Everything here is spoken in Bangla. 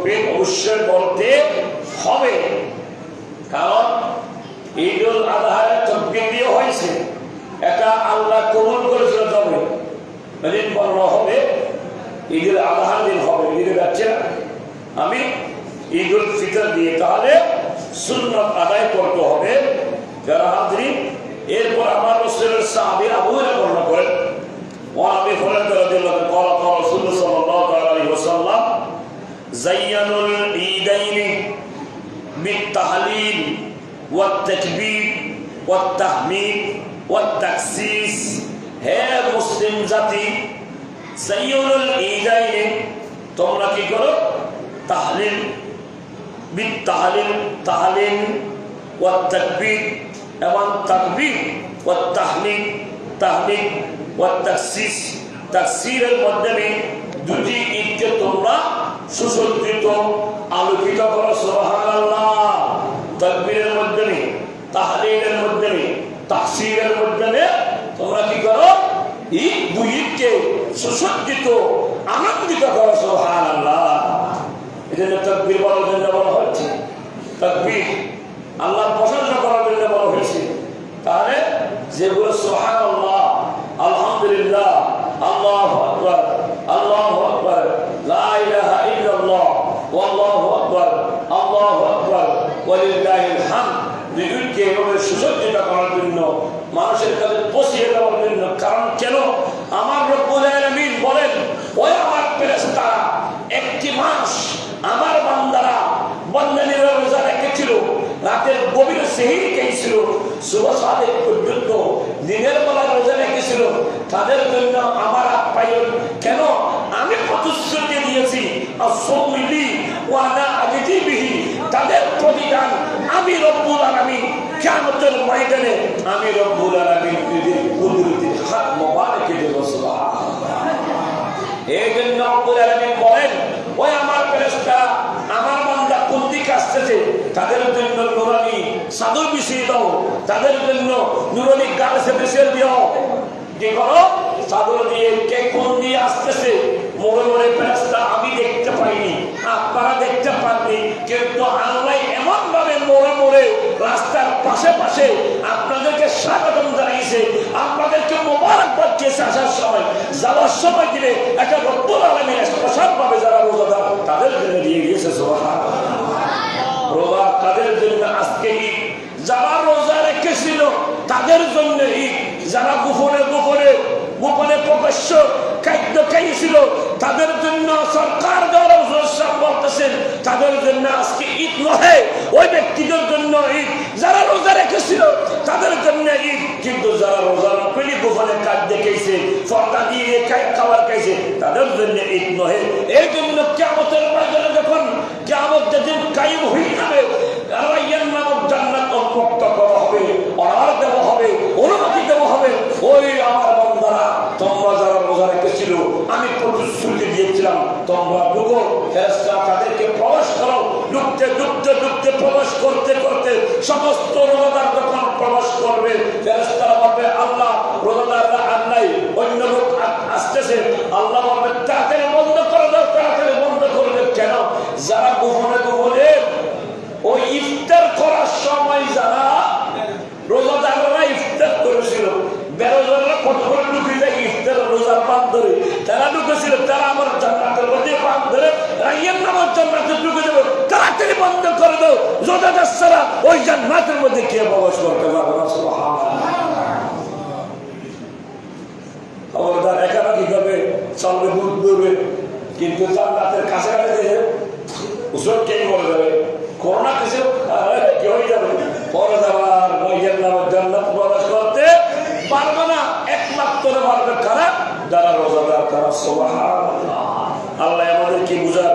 তকবির অবশ্যই বলতে হবে। কারণ ঈদুল আজহার তকবির দিয়ে হয়েছে। এটা আল্লাহ কবুল করেছিল তবে। দিন বর্ণ হবে, ঈদুল আজহার দিন হবে। ঈদে যাচ্ছে না আমি ঈদুল ফিতর দিয়ে তাহলে সুন্নত আদায় করতে হবে। যারা হাজরি, এরপর আমার রসুলের সাহাবি আবু বর্ণনা করেন। তাহলিল ওয়া তাকবীর ওয়া তাহমিদ হে মুসলিম জাতি সাইয়ুল ইজাইনে তোমরা কি করো? তাহলিল বিত তাহলিল তাহলিল ও তাকবীর এবং তাকবীর ওয়া তাহমিদ তাহমিদ ও তাকসিস তাকসিরের মাধ্যমে দুটি ঈদকে তোমরা সুসজ্জিত, আলোকিত করো তোমরা কি করো? ঈদ দুই সুসজ্জিত, আনন্দিত করো, সুবহানাল্লাহ। এজন্য তাকবীর বলার জন্য বলা হচ্ছে তাকবীর আল্লাহ প্রশংসা করার জন্য বলা হয়েছে। তাহলে যেগুলো আলহামদুলিল্লাহ, আল্লাহু আকবার আল্লাহু আকবার আল্লাহু আকবার সুসজ্জিত করার জন্য মানুষের কাছে পৌঁছিয়ে দেওয়ার জন্য কারণ কেন? আমার রব্বুল বলেন, ওই আমার ফেরেশতারা একটি মাস আমার বান্দারা রোজা রেখেছিল রাতের গভীর দিনের বেলা রোজা রেখেছিল, তাদের জন্য আমার কেন? আমি আর ওয়ানা আদিতিবিহি তাদের আমি রব্বুল কিয়ামতের ময়দানে আমি রব্বুল আলামিন কুদরতির হাত দেব এই জন্য রব্বুল আলামিন বলেন, ওই আমার ফেরেশতারা আমার বান্দা কোন দিকে আসতেছে তাদের জন্য নুরানি সাদর বিছিয়ে দাও, তাদের জন্য নুরানি গার্লসে বেসের দিও। কি করো? চাদর দিয়ে কে কোন দিয়ে আসতেছে মোড়ে মোড়ে পাশে আপনাদেরকে স্বাগতম জানাইছে, আপনাদেরকে মোবারকবাদ দিয়েছে আসার সময়। যাওয়ার সময় দিলে একটা রব্বুল আলমী স্পেশাল ভাবে যারা রোজাদার, তাদের জন্য দিয়ে গিয়েছে রোজা তাদের জন্য আজকে ঈদ। যারা রোজা রেখেছিল, তাদের জন্য ঈদ। যারা গোপনে গোপনে গোপনে প্রকাশ্য খাদ্য খাইয়েছিল, তাদের জন্য তাদের জন্য আজকে ঈদ নহে, ওই ব্যক্তিদের জন্য ঈদ। যারা রোজা রেখেছিল, তাদের জন্য ঈদ। কিন্তু যারা রোজা নকলি গোপনে খাদ্য খাইছে ফর্দা দিয়ে খাবার খাইছে, তাদের জন্য ঈদ নহে। এই জন্য কেমতের বাজারে যখন কেমত যেদিন কায়েম হয়ে যাবে আমি প্রতিশ্রুতি দিয়েছিলাম তোমরা ঢুকো ফেরেশতা তাদেরকে প্রবেশ করো। ঢুকতে ঢুকতে ঢুকতে প্রবেশ করতে করতে সমস্ত রোজাদার যখন প্রবেশ করবে, ফেরেশতারা বলবে, আল্লাহ, রোজাদাররা আর নাই, অন্য লোক আসতেছে। আল্লাহ বলবে, তাড়াতাড়ি বন্ধ করে দাও, তাড়াতাড়ি বন্ধ করে দাও। কেন? যারা গোপনে গোপনে ওই ইফতার করার সময় যারা রোজাদাররা ইফতার করেছিল, বেরোজাররা কত করে ঢুকে যায় ইফতার রোজার পান ধরে। তারা ঢুকেছিল, তারা আমার জান্নাতের মধ্যে পান ধরে রাইয়ের নামার জান্নাতে ঢুকে যাবে তাড়াতাড়ি বন্ধ করে দাও রোজাদার ছাড়া ওই জান্নাতের মধ্যে প্রবেশ করতে পারবে না খবরদার একারা কি করবে চলবে বুধ করবে কিন্তু জান্নাতের কাছে কাছে উসব কে করে যাবে? করোনা কিছু কি হয়ে যাবে? পরে যাবার জান্নাত প্রবেশ করতে পারবে না। একমাত্র পারবে কারা? যারা রোজাদার, তারা সোবাহ আল্লাহ আমাদের কি বুঝার